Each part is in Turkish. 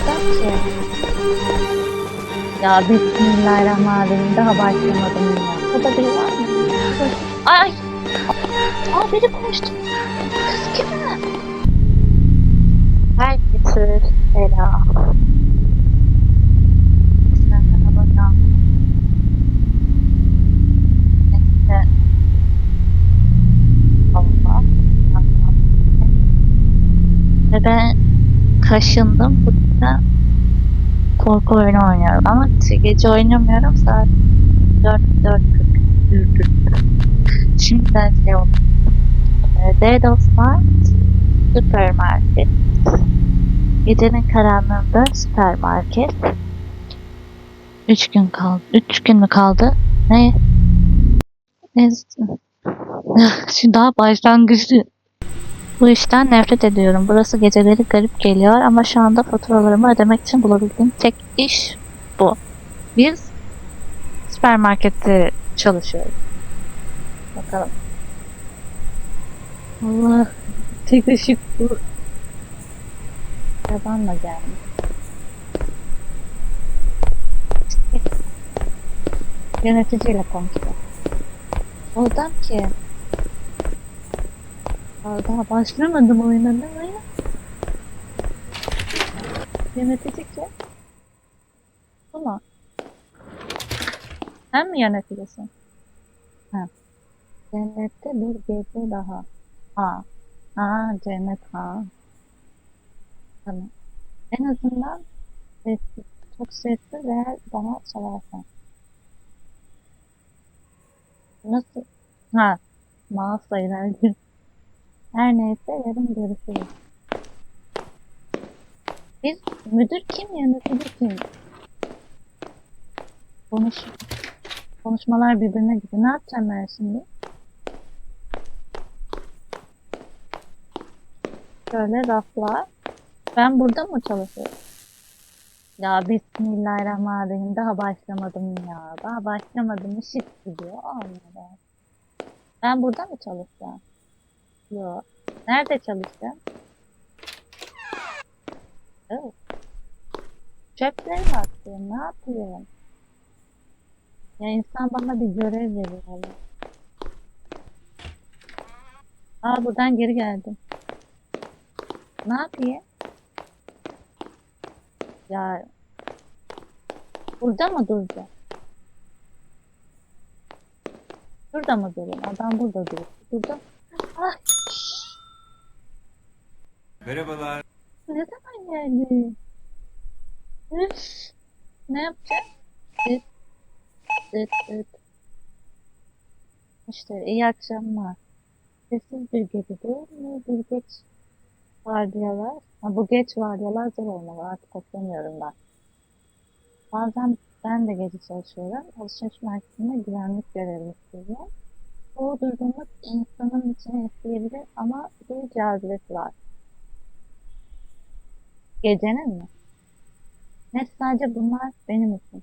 Oradan ki. Ya Bismillahirrahmanirrahim. Daha başlamadım ya. Burada biri var mı? Ay! Aa biri konuştu. Kız kim? Herkese selam. Ben kaşındım. Burada korku oyunu oynuyorum ama gece oynamıyorum saat 4 4.40 Şimdiden şey oldu. Ee, Dead of Night Süpermarket Gecenin karanlığında süpermarket 3 gün kaldı. 3 gün mü kaldı? Ne? Neyse. Şimdi daha başlangıçlı. Bu işten nefret ediyorum. Burası geceleri garip geliyor ama şu anda faturalarımı ödemek için bulabildiğim tek iş bu. Biz süpermarkette çalışıyoruz. Bakalım. Allah tek ışık bu. Yabanla gelmiş. Yöneticiyle konuşuyor. Oradan ki daha başlamadım ne var ya? Mu? Sen mi yöneticisin? Ha. Cennette bir gece daha. Ha. Ha cennet ha. Tamam. En azından sessiz, çok sessiz eğer bana çalarsan. Nasıl? Ha. Mouse'la ilerliyor. Her neyse yarın görüşürüz. Biz müdür kim yönetici kim? Konuş konuşmalar birbirine gidiyor. Ne yapacağım ben şimdi? Şöyle raflar. Ben burada mı çalışıyorum? Ya Bismillahirrahmanirrahim. Daha başlamadım ya. Daha başlamadım. Işık gidiyor. Allah Ben burada mı çalışacağım? Yok. Nerede çalışacağım? Evet. Çöpleri atıyorum. Ne yapıyorum? Ya insan bana bir görev veriyor. Aa buradan geri geldim. Ne yapayım? Ya burada mı duracağım? Burada mı durayım? Adam burada duruyor. Burada. Ah Merhabalar. Ne zaman geldi? Üf. Ne yapacağız? Dıt. Dıt dıt. İşte iyi akşamlar. Sessiz bir gece değil mi? Bir geç vardiyalar. Ha, bu geç vardiyalar zor olmalı. Artık okuyamıyorum ben. Bazen ben de gece çalışıyorum. Alışveriş merkezinde güvenlik görevi istiyorum. O durgunluk insanın içine isteyebilir ama bir cazibesi var. Gecenin mi? Ne sadece bunlar benim için.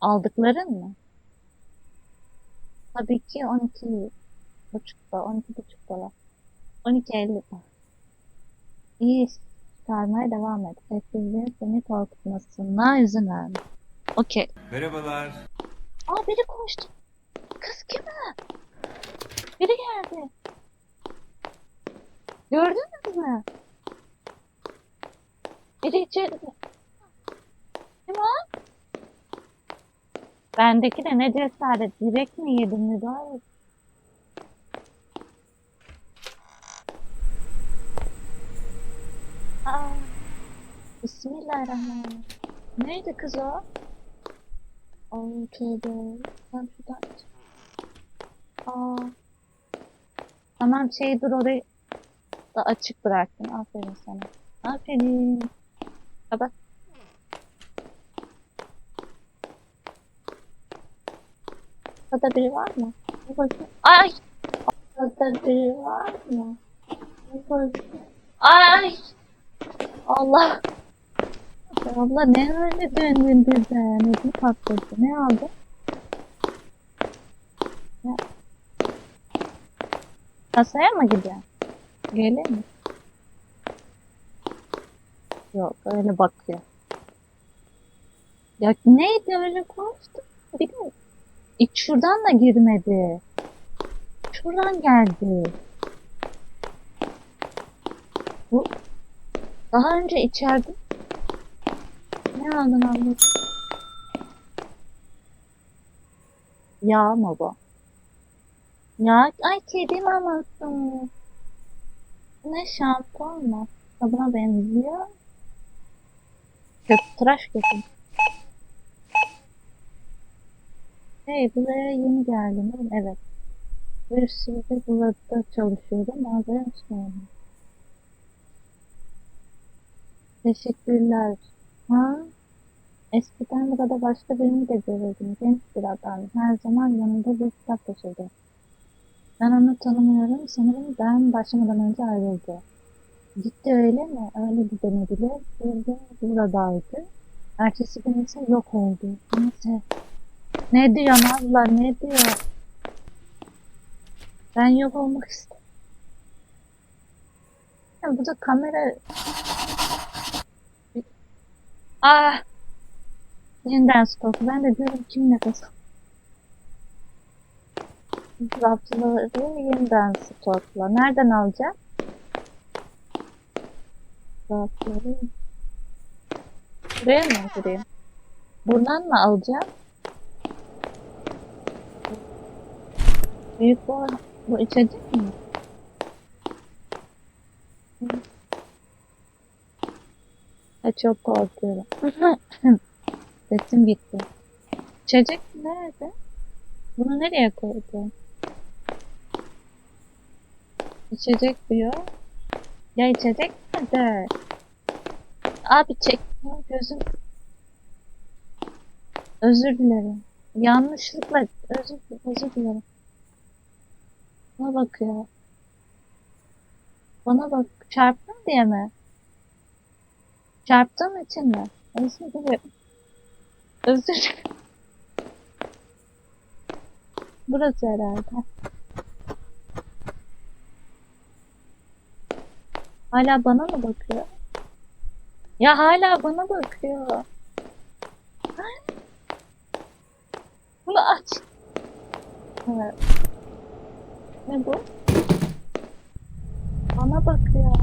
Aldıkların mı? Tabii ki 12 buçukta, 12 buçuktalar. 12.50'da. İyi iş çıkarmaya devam et. Sessizliğin seni korkutmasına izin verme. Okey. Merhabalar. Aa biri konuştu. Kız kim? Biri geldi. Gördünüz mü? Biri içeride. Kim o? Bendeki de ne cesaret. Direkt mi yedim mübarek? Aa, Bismillahirrahmanirrahim. Neydi kız o? Ay tövbe. Ben şuradan... Aa. Tamam şey dur orayı da açık bıraktın. Aferin sana. Aferin. Kapat. Orada biri var mı? Bir. Ay! Orada biri var mı? Bir. Ay! Allah! Abla ne öyle döndün birden? Ödüm patladı. Ne aldı? Ne? Kasaya mı gidiyorsun? Gelin mi? Yok öyle bakıyor. Ya neydi öyle konuştu. Bir de şuradan da girmedi. Şuradan geldi. Bu daha önce içeride ne aldın ablacığım? Yağ mı bu? Ya ay kedi maması. Ne şampuan mı? Sabuna benziyor. Köp tıraş köpüğü. Hey buraya yeni geldim? Evet. Bir süredir burada çalışıyorum. Malzeme sunuyorum. Teşekkürler. Ha? Eskiden burada başka birini de görürdüm. Genç bir adam. Her zaman yanında bir kitap taşırdı. Ben onu tanımıyorum. Sanırım ben başlamadan önce ayrıldı. Gitti öyle mi? Öyle de denebilir. Bir de buradaydı. Ertesi gün ise yok oldu. Neyse. Ne diyor abla ne diyor? Ben yok olmak istedim. Ya burada kamera... Ah! Yeniden stok. Ben de diyorum kim nefes al- Rafları yeniden stokla. Nereden alacağım? Rafları... Buraya mı gireyim? Buradan mı alacağım? Büyük bu, bu içecek mi? Ha, çok korkuyorum. Sesim gitti. İçecek nerede? Bunu nereye koydum? İçecek diyor. Ya içecek nerede? Abi çek. Ya Gözüm. Özür dilerim. Yanlışlıkla özür, özür dilerim. Bana bakıyor. Bana bak. Çarptın diye mi? Çarptığım için mi? Özür dilerim. Özür dilerim. Burası herhalde. Hala bana mı bakıyor? Ya hala bana bakıyor. Bunu aç. Evet. Ne bu? Bana bakıyor.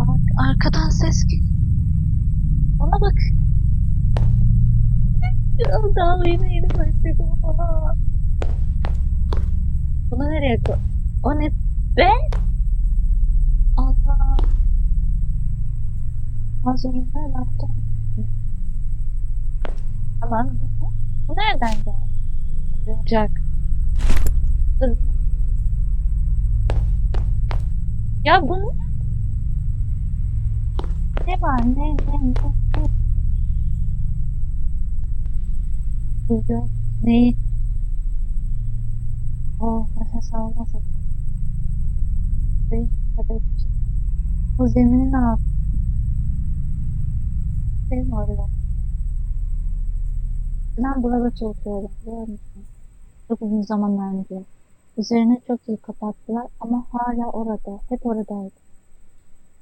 Ar- arkadan ses geliyor. Bana bak. Daha yeni yeni başladım. Bunu nereye koy? O ne be? Allah. Az önce yaptım? Aman. Bu nereden geldi? Dur. Ya bunu ne var ne ne ne ne? Neyi? O nefes almasın. Tabii ki. Bu zemini ne yap? Şey mi orada? Ben burada çalışıyorum biliyor musun? Çok uzun zaman önce. Üzerine çok iyi kapattılar ama hala orada. Hep oradaydı.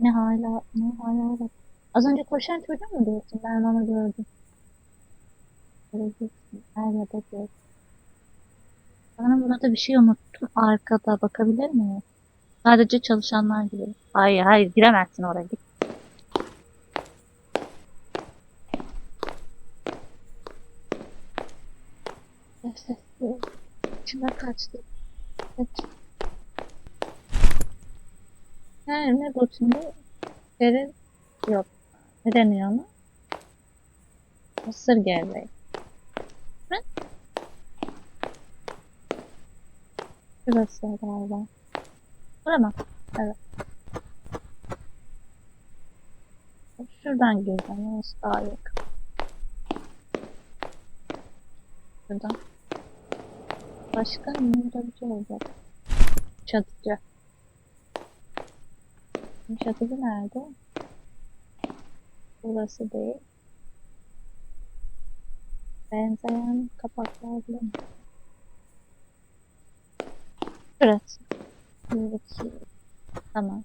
Ne hala, ne hala orada. Az önce koşan çocuğu mu diyorsun? Ben onu gördüm. Göreceksin. Her yerde gördüm. Sanırım burada bir şey unuttum. Arkada bakabilir miyim? Sadece çalışanlar gibi. Hayır hayır giremezsin oraya git. Nefes. Kaçtı. Evet. Yani ne bu şimdi? Derin yok. Ne deniyor ona? Mısır gevreği. Şurası galiba. Bura mı? Evet. Şuradan gireceğim. Orası daha yakın. Şuradan. Başka ne şey olacak? Çatıcı. Çatıcı nerede? Burası değil. Benzeyen kapaklar bile mi? Şurası. Bir, iki. Tamam.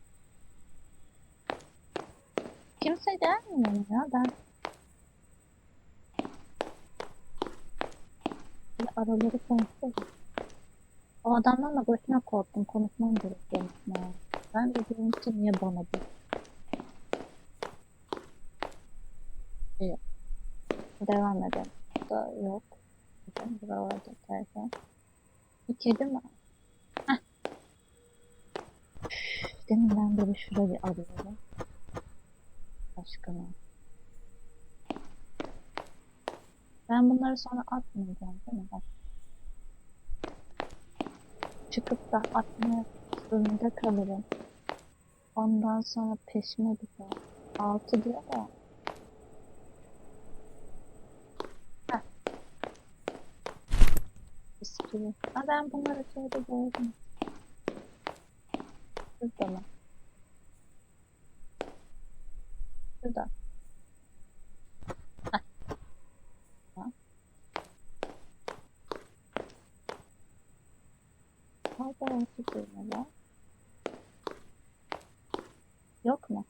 Kimse gelmiyor ya ben. Bir araları konuşuyorum. O adamdan da boşuna korktum. Konuşmam gerekiyor. Ben de diyorum ki niye bana bu? İyi. Devam edelim. Da yok. Buralarda telefon. Bir kedi mi? Heh. Deminden beri şurayı arıyorum. Aşkına. Ben bunları sonra atmayacağım değil mi? Bak. Çıkıp da atmaya zorunda kalırım. Ondan sonra peşime düşer. Altı diyor da. Heh. Ha ben bunları şeyde gördüm. Şurada mı? Şurada. Heh. Tamam. Hala altı düğme var. Yok mu?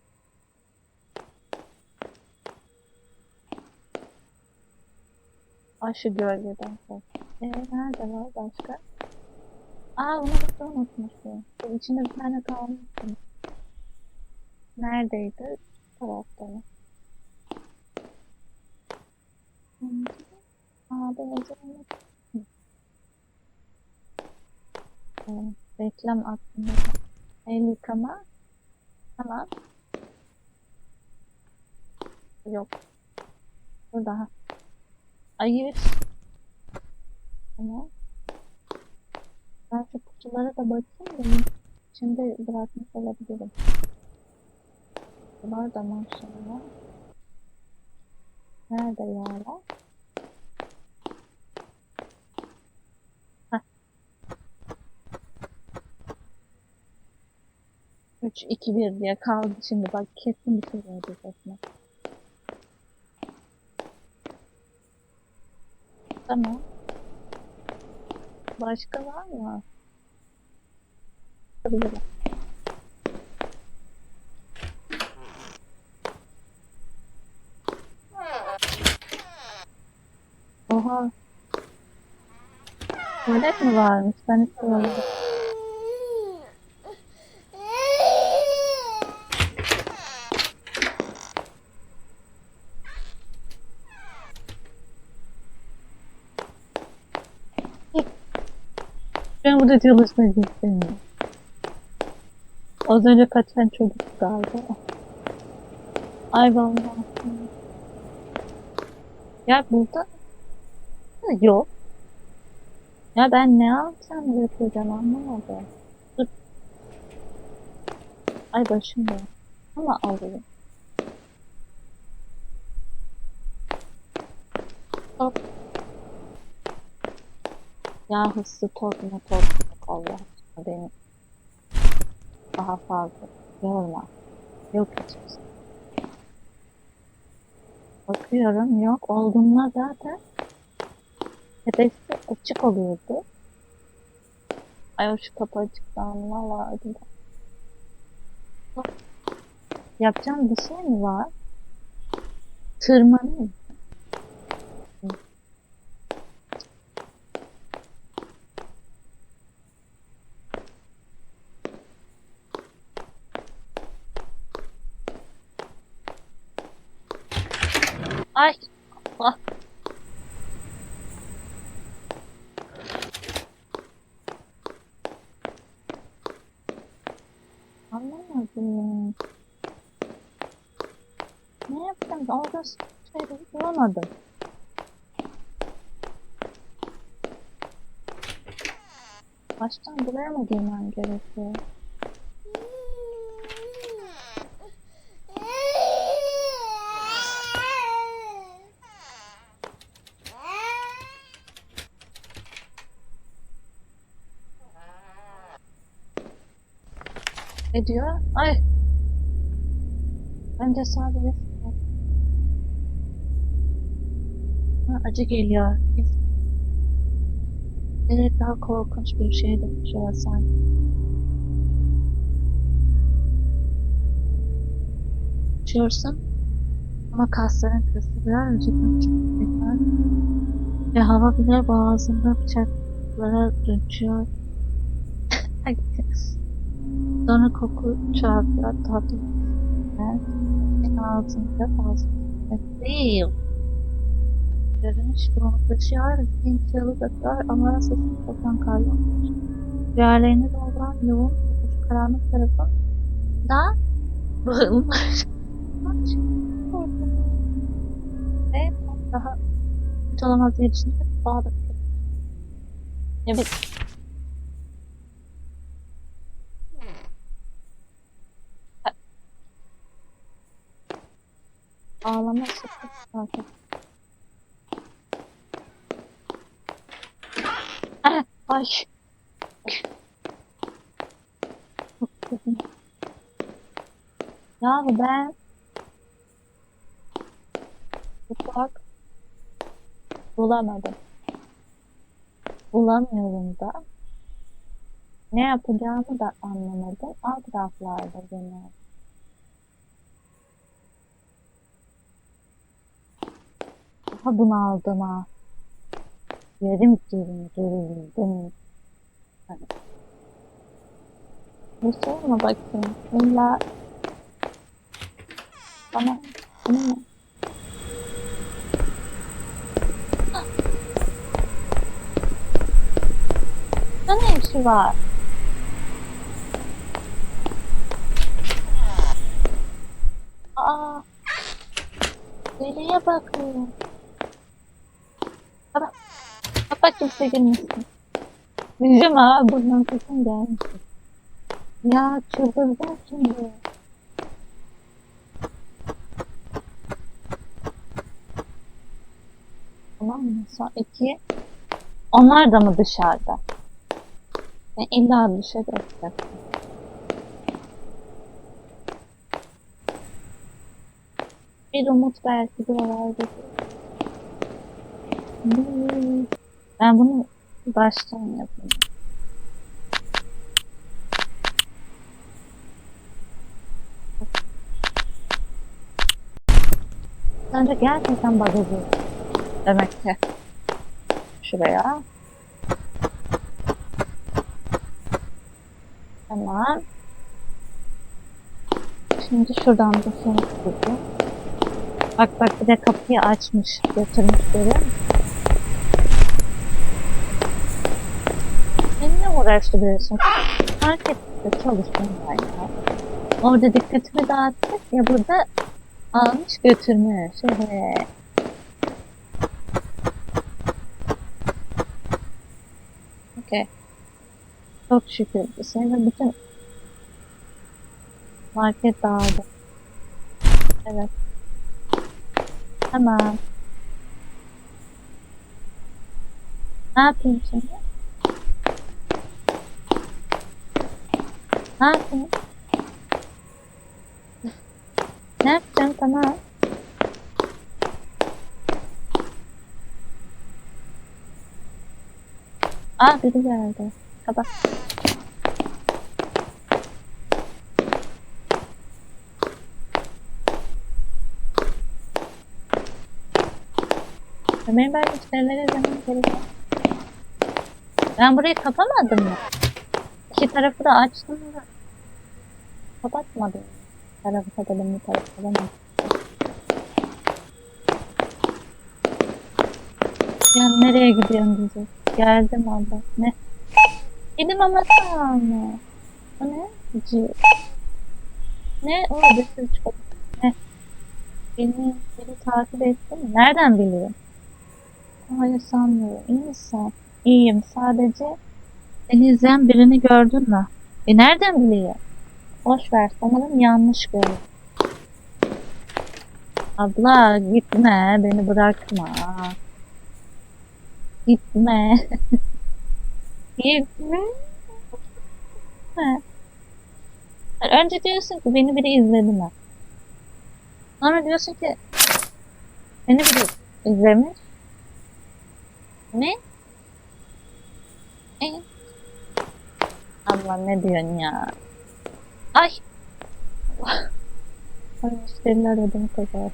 Ay şu gölgeden kork. Ee, nerede var başka? Aa bunu da unutmuşum. İçinde bir tane kalmıştı. Neredeydi? Tarafta mı? Aa ben unuttum. Evet, reklam aklımda. El yıkama. Tamam. Yok. Burada. ha. Hayır. Tamam. Ben şu kutulara da bakayım da içinde bırakmış olabilirim. Bunlar da maşallah. Nerede yağlar? Heh. 3, 2, 1 diye kaldı şimdi bak kesin bir şey olacak aslında. Tamam. Başka var mı? Olabilir. Oha. Tuvalet mi varmış? Ben hiç görmedim. Ben burada çalışmak istemiyorum. Az önce kaçan çocuk galiba. Ay vallahi. Ya burada Ha, yok. Ya ben ne yapsam götüreceğim anlamadım. Dur. Ay başım dön. Ama alayım. Hop. Ya hızlı top mu Allah aşkına beni daha fazla yorma. Yok hiçbir şey. Bakıyorum yok olduğunda zaten tepesi açık oluyordu. Ay o şu kapı açıktan valla ödüm. Yapacağım bir şey mi var? Tırmanayım. Ay. Allah. Anlamadım. Ne yapacağım? Orada şey bulamadım. Baştan buraya mı gerekiyor? Ne diyor? Ay. Bence sadece ha, acı geliyor. Evet daha korkunç bir şey dönüşüyor sanki. uçuyorsun. Ama kasların kası birazcık var. Ve hava bile boğazında bıçaklara dönüşüyor. Sonra koku çarpıyor tatlı. Ben ağzımda fazla değil. Görünüş bulanıklaşıyor, renk yalıgatlar ama sesini kopan kar yağmış. Rüyalarını dolduran yoğun kokucu karanlık tarafı da bağılmış. Ve daha hiç olamaz diye düşünüp bağda Evet. Ağlama sakin. Ah, Ay. Çok kötü. Ya ben ufak bulamadım. Bulamıyorum da. Ne yapacağımı da anlamadım. Alt raflarda gene. Daha bunaldım ha. Yerim gerim gerildim. Hani. Bir sorma bakayım. İlla bana bana mı? Ne ne işi var? Aa, nereye bakıyorum? Bak bak kimse girmesin. Bizim ha buradan sesin gelmiş. Ya çıldıracağım şimdi. Tamam mı? Son iki. Onlar da mı dışarıda? Ben illa dışarı atacak. Bir umut belki buralarda. Ben bunu baştan yapayım. Sence gerçekten bagajı demek ki. Şuraya. Tamam. Şimdi şuradan da tutacağım. Bak bak bir de kapıyı açmış. Götürmüş görüyor musun? Beni ne uğraştırıyorsun? Fark etti çalıştım ben ya. Orada dikkatimi dağıttık ya burada almış götürmüş. Evet. Okey. Çok şükür. Senin bütün market dağıldı. Evet. Tamam. Ne yapayım şimdi? Ne yapayım? Ne yapacağım? Tamam. Aa biri geldi. Kapat. Ömer'in ben müşterilere zaman gerekiyor. Ben burayı kapamadım mı? İki tarafı da açtım da. Kapatmadım. Bir tarafı kapadım, bir tarafı kapamadım. Ya nereye gidiyorsun diyecek. Geldim abla. Ne? Gidim ama mı? O ne? C. Ne? O bir çikolata. Ne? Beni, beni takip etti mi? Nereden biliyorum? Hayır sanmıyorum. İyi misin? İyiyim. Sadece seni izleyen birini gördün mü? E nereden biliyor? Boş ver. Sanırım yanlış gördüm. Abla gitme. Beni bırakma. Gitme. Gitme. Gitme. Önce diyorsun ki beni biri izledi mi? Sonra diyorsun ki beni biri izlemiş. Ne? E? Allah ne diyorsun ya? Ay. Ay, müşteriler ödümü kazar.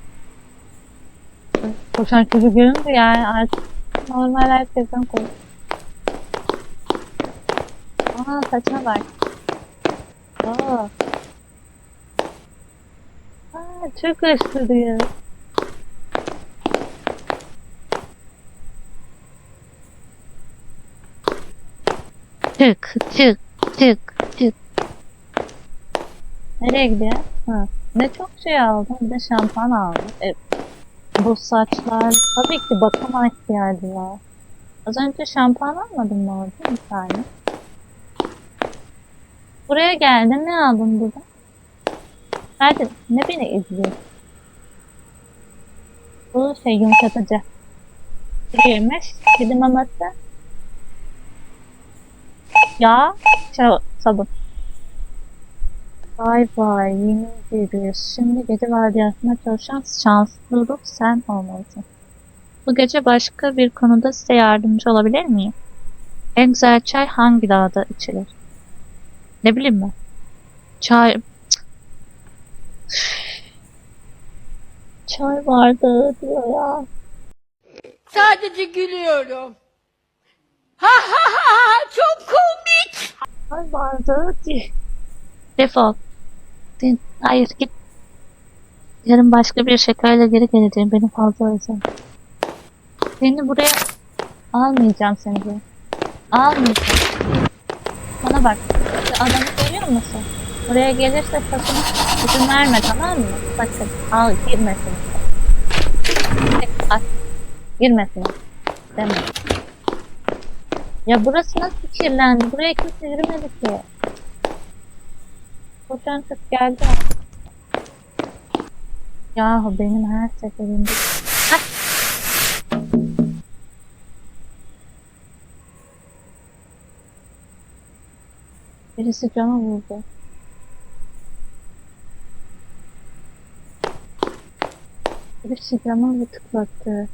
Koşan çocuk göründü yani artık normal herkesten koş. Aa saçına bak. Aa. Aa çok ısırıyor. Çık çık çık çık. Nereye gidiyor? Ha. Ne çok şey aldım. Bir de şampuan aldım. E, bu saçlar tabii ki bakıma ihtiyacı var. Az önce şampuan almadın mı orada bir tane? Buraya geldin ne aldın burada? Hadi ne beni izliyor? Bu şey yumuşatıcı. Kedi maması. Yağ. Şey, sabun. Vay vay yeni geliyoruz. Şimdi gece vardiyasında çalışan şanslı ruh sen olmalısın. Bu gece başka bir konuda size yardımcı olabilir miyim? En güzel çay hangi dağda içilir? Ne bileyim ben. Çay... Çay vardı diyor ya. Sadece gülüyorum. Ha ha ha çok komik. Çay vardı diyor. Defol. Din- Hayır git. Yarın başka bir şakayla geri geleceğim. Beni fazla özlem. Seni buraya almayacağım seni buraya. Almayacağım. Bana bak. Adamı görüyor musun? Buraya gelirse sakın izin verme tamam mı? Sakın. Al girmesin. Al. Girmesin. Deme. Ya burası nasıl kirlendi? Buraya kimse yürümedi ki. Koşan kız geldi. Yahu benim her seferinde... Ay! Birisi cama vurdu. Birisi cama mı tıklattı?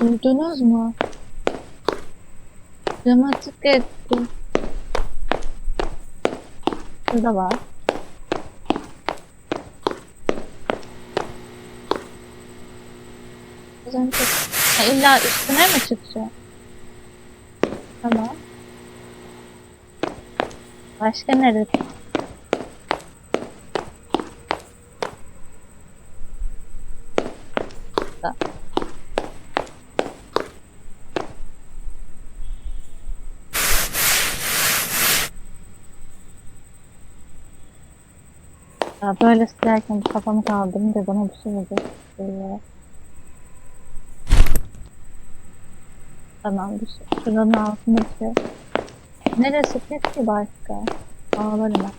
Duydunuz mu? Cama tık. Şurada var. Ha, illa üstüne mi çıkacak? Tamam. Başka nerede? Ya böyle silerken kafamı kaldırınca bana bir şey olacak. Böyle. Tamam bir şey. Şuranın altında bir şey. Neresi pis ki başka? Ağlarım ben.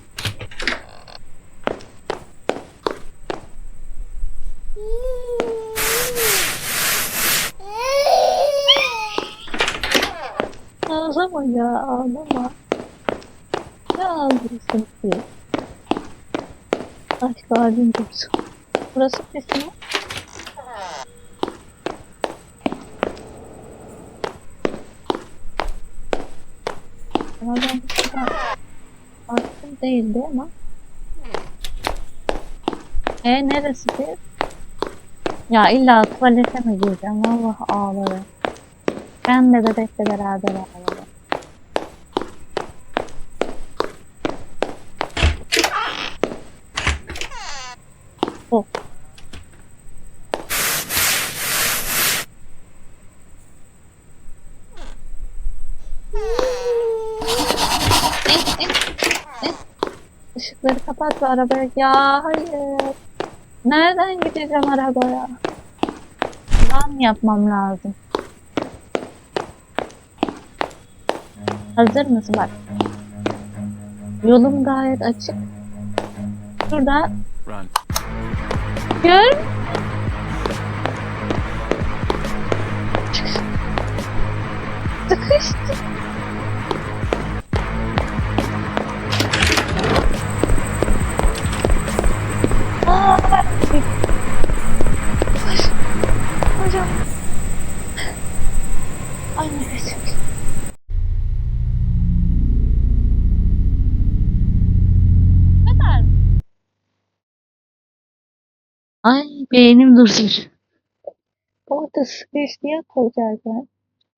Ağlama ya ağlama. Ne ağlıyorsun ki? Aşk halim dursun. Burası pis mi? Şuradan baktım değildi ama. E neresi pis? Ya illa tuvalete mi gireceğim? Vallahi ağlarım. Ben de bebekle beraber ağlarım. Kapat ve arabaya. Ya hayır. Nereden gideceğim arabaya? Run yapmam lazım. Hazır mısın bak. Yolum gayet açık. Şurada Run. gör. Sıkıştı. Beynim durdur. Orada sıkıştı ya koyarken.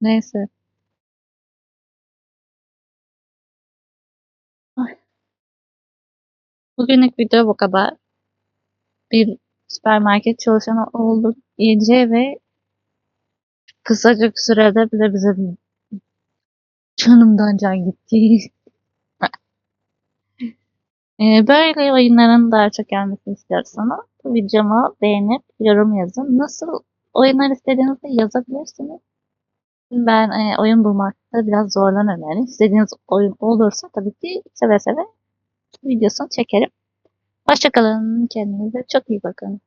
Neyse. Ay. Bugünlük video bu kadar. Bir süpermarket çalışanı olduk iyice ve kısacık sürede bile bize bir canımdan can gitti. Ee, böyle oyunların daha çok gelmesini istiyorsanız videomu beğenip yorum yazın. Nasıl oyunlar istediğinizi yazabilirsiniz. Ben e, oyun bulmakta biraz zorlanıyorum yani. İstediğiniz oyun olursa tabii ki seve seve videosunu çekerim. Hoşçakalın. Kendinize çok iyi bakın.